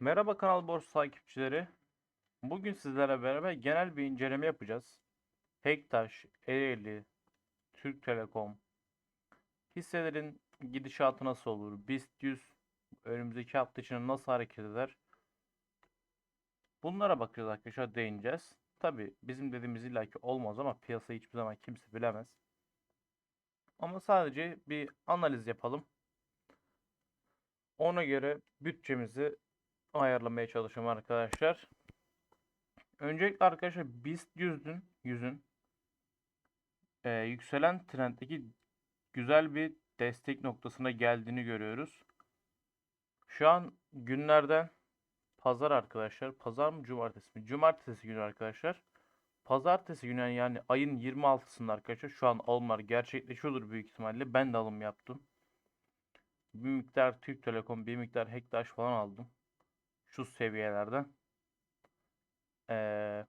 Merhaba Kanal Borsa takipçileri. Bugün sizlerle beraber genel bir inceleme yapacağız. Tektaş, Ereğli, Türk Telekom, hisselerin gidişatı nasıl olur? BIST 100 önümüzdeki hafta içinde nasıl hareket eder? Bunlara bakacağız arkadaşlar, değineceğiz. Tabi bizim dediğimiz illaki olmaz ama piyasayı hiçbir zaman kimse bilemez. Ama sadece bir analiz yapalım. Ona göre bütçemizi ayarlamaya çalışıyorum arkadaşlar. Öncelikle arkadaşlar BIST 100'ün 100'ün e, yükselen trenddeki güzel bir destek noktasına geldiğini görüyoruz. Şu an günlerden pazar arkadaşlar. Pazar mı cumartesi mi? Cumartesi günü arkadaşlar. Pazartesi günü yani ayın 26'sında arkadaşlar şu an alımlar gerçekleşiyordur büyük ihtimalle. Ben de alım yaptım. Bir miktar Türk Telekom, bir miktar Hektaş falan aldım şu seviyelerden ee,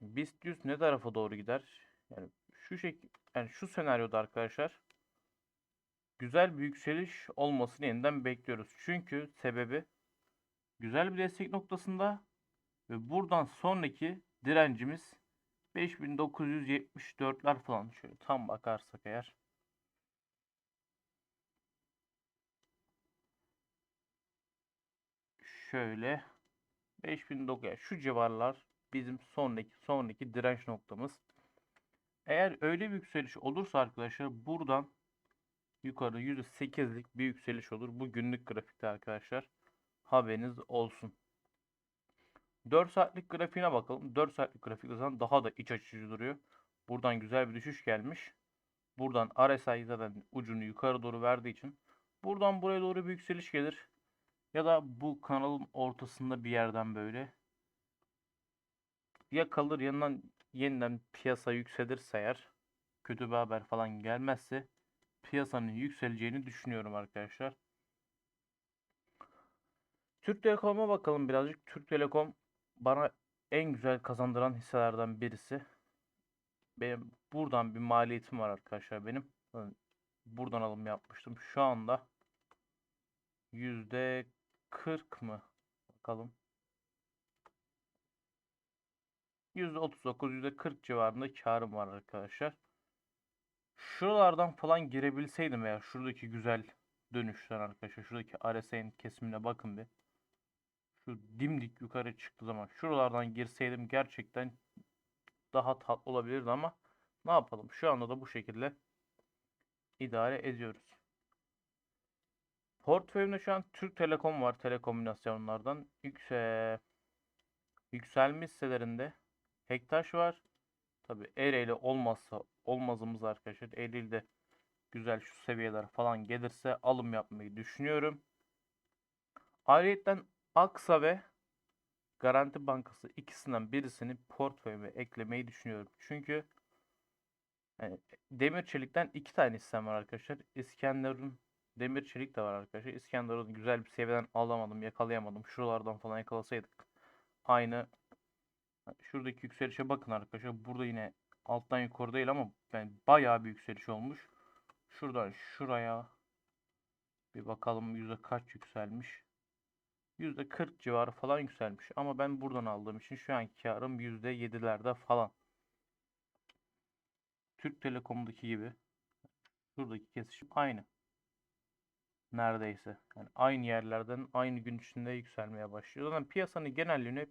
BIST 100 ne tarafa doğru gider? Yani şu şek yani şu senaryoda arkadaşlar güzel bir yükseliş olmasını yeniden bekliyoruz. Çünkü sebebi güzel bir destek noktasında ve buradan sonraki direncimiz 5974'ler falan şöyle tam bakarsak eğer şöyle 5009 yani şu civarlar bizim sonraki sonraki direnç noktamız. Eğer öyle bir yükseliş olursa arkadaşlar buradan yukarı %8'lik bir yükseliş olur. Bu günlük grafikte arkadaşlar. Haberiniz olsun. 4 saatlik grafiğine bakalım. 4 saatlik grafik zaten daha da iç açıcı duruyor. Buradan güzel bir düşüş gelmiş. Buradan RSI zaten ucunu yukarı doğru verdiği için buradan buraya doğru bir yükseliş gelir. Ya da bu kanalın ortasında bir yerden böyle ya kalır yanından yeniden piyasa yükselirse eğer kötü bir haber falan gelmezse piyasanın yükseleceğini düşünüyorum arkadaşlar. Türk Telekom'a bakalım birazcık. Türk Telekom bana en güzel kazandıran hisselerden birisi. Benim buradan bir maliyetim var arkadaşlar benim. Buradan alım yapmıştım. Şu anda yüzde 40 mı? Bakalım. %39, %40 civarında karım var arkadaşlar. Şuralardan falan girebilseydim ya şuradaki güzel dönüşler arkadaşlar. Şuradaki RSI'nin kesimine bakın bir. Şu dimdik yukarı çıktı zaman şuralardan girseydim gerçekten daha tatlı olabilirdi ama ne yapalım? Şu anda da bu şekilde idare ediyoruz. Portföyümde şu an Türk Telekom var telekomünikasyonlardan. Yükse yükselme hisselerinde Hektaş var. Tabi Ereğli olmazsa olmazımız arkadaşlar. Ereğli'de güzel şu seviyeler falan gelirse alım yapmayı düşünüyorum. Ayrıca Aksa ve Garanti Bankası ikisinden birisini portföyüme eklemeyi düşünüyorum. Çünkü yani Demir Çelik'ten iki tane hissem var arkadaşlar. İskenderun Demir çelik de var arkadaşlar. İskenderun'u güzel bir seviyeden alamadım, yakalayamadım. Şuralardan falan yakalasaydık. Aynı şuradaki yükselişe bakın arkadaşlar. Burada yine alttan yukarı değil ama yani bayağı bir yükseliş olmuş. Şuradan şuraya bir bakalım yüzde kaç yükselmiş. Yüzde 40 civarı falan yükselmiş. Ama ben buradan aldığım için şu anki karım yüzde 7'lerde falan. Türk Telekom'daki gibi. Şuradaki kesişim aynı neredeyse. Yani aynı yerlerden aynı gün içinde yükselmeye başlıyor. Zaten piyasanın genelliğini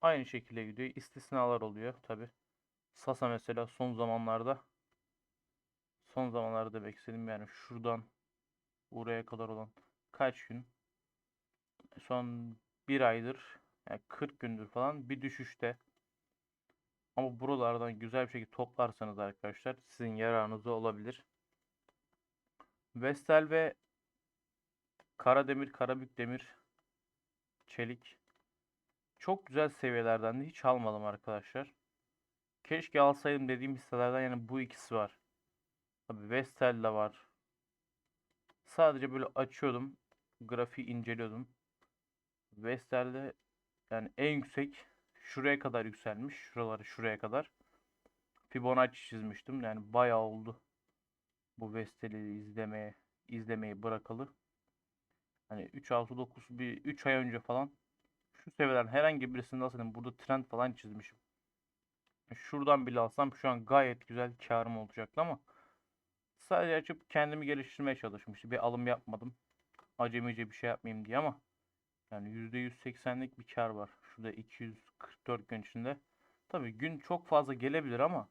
aynı şekilde gidiyor. İstisnalar oluyor tabi. Sasa mesela son zamanlarda son zamanlarda demek istedim yani şuradan buraya kadar olan kaç gün son bir aydır yani 40 gündür falan bir düşüşte ama buralardan güzel bir şekilde toplarsanız arkadaşlar sizin yararınıza olabilir. Vestel ve Kara demir, Karabük demir, çelik. Çok güzel seviyelerden de hiç almadım arkadaşlar. Keşke alsaydım dediğim hisselerden yani bu ikisi var. Tabi Vestel de var. Sadece böyle açıyordum. Grafiği inceliyordum. Vestel'de yani en yüksek şuraya kadar yükselmiş. Şuraları şuraya kadar. Fibonacci çizmiştim. Yani bayağı oldu. Bu Vestel'i izlemeye izlemeyi bırakalı. Hani 3 6 9 bir 3 ay önce falan şu seviyelerin herhangi birisinde alsaydım burada trend falan çizmişim. Şuradan bile alsam şu an gayet güzel karım olacaktı ama sadece açıp kendimi geliştirmeye çalışmıştım. Bir alım yapmadım. Acemice bir şey yapmayayım diye ama yani %180'lik bir kar var. Şurada 244 gün içinde. Tabii gün çok fazla gelebilir ama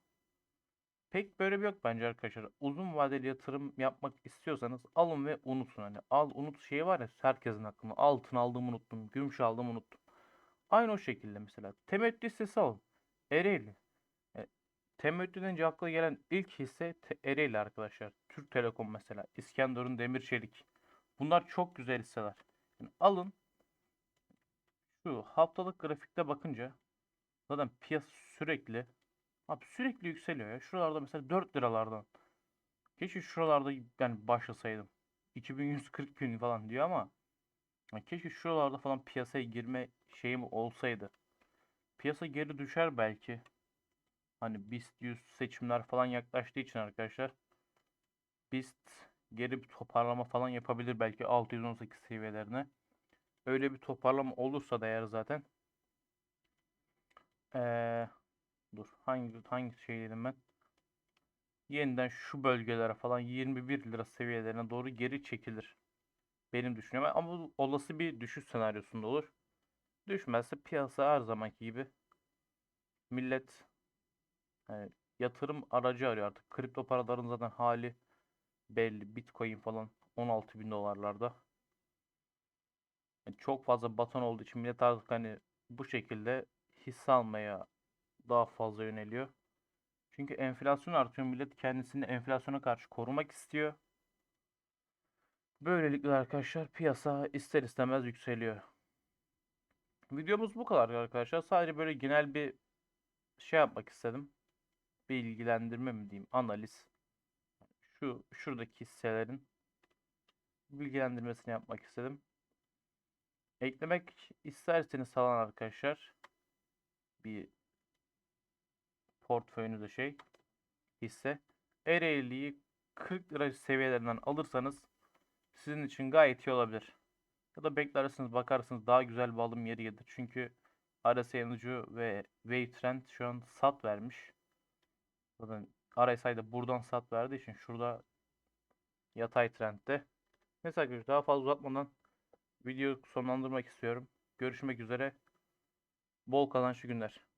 pek böyle bir yok bence arkadaşlar. Uzun vadeli yatırım yapmak istiyorsanız alın ve unutun. Hani al unut şeyi var ya herkesin aklında. Altın aldım unuttum. Gümüş aldım unuttum. Aynı o şekilde mesela. Temettü hissesi alın. Ereğli. E, temettü deyince akla gelen ilk hisse Ereğli arkadaşlar. Türk Telekom mesela. İskenderun Demir Çelik. Bunlar çok güzel hisseler. Yani alın. Şu haftalık grafikte bakınca zaten piyasa sürekli abi sürekli yükseliyor ya. Şuralarda mesela 4 liralardan. Keşke şuralarda yani başlasaydım. 2140 gün falan diyor ama keşke şuralarda falan piyasaya girme şeyim olsaydı. Piyasa geri düşer belki. Hani BIST 100 seçimler falan yaklaştığı için arkadaşlar. BIST geri bir toparlama falan yapabilir belki 618 seviyelerine. Öyle bir toparlama olursa da eğer zaten. Ee, dur hangi hangi şey dedim ben? Yeniden şu bölgelere falan 21 lira seviyelerine doğru geri çekilir. Benim düşüncem ama bu olası bir düşüş senaryosunda olur. Düşmezse piyasa her zamanki gibi millet yani yatırım aracı arıyor artık. Kripto paraların zaten hali belli. Bitcoin falan 16 bin dolarlarda. Yani çok fazla batan olduğu için millet artık hani bu şekilde hisse almaya daha fazla yöneliyor. Çünkü enflasyon artıyor. Millet kendisini enflasyona karşı korumak istiyor. Böylelikle arkadaşlar piyasa ister istemez yükseliyor. Videomuz bu kadar arkadaşlar. Sadece böyle genel bir şey yapmak istedim. Bilgilendirme mi diyeyim, analiz. Şu şuradaki hisselerin bilgilendirmesini yapmak istedim. Eklemek isterseniz falan arkadaşlar bir portföyünüze şey hisse Ereğli'yi 40 lira seviyelerinden alırsanız sizin için gayet iyi olabilir. Ya da beklersiniz bakarsınız daha güzel bir alım yeri gelir. Çünkü RSI yanıcı ve Wave Trend şu an sat vermiş. Zaten RSI de buradan sat verdiği için şurada yatay trendde. Neyse arkadaşlar daha fazla uzatmadan videoyu sonlandırmak istiyorum. Görüşmek üzere. Bol kazançlı günler.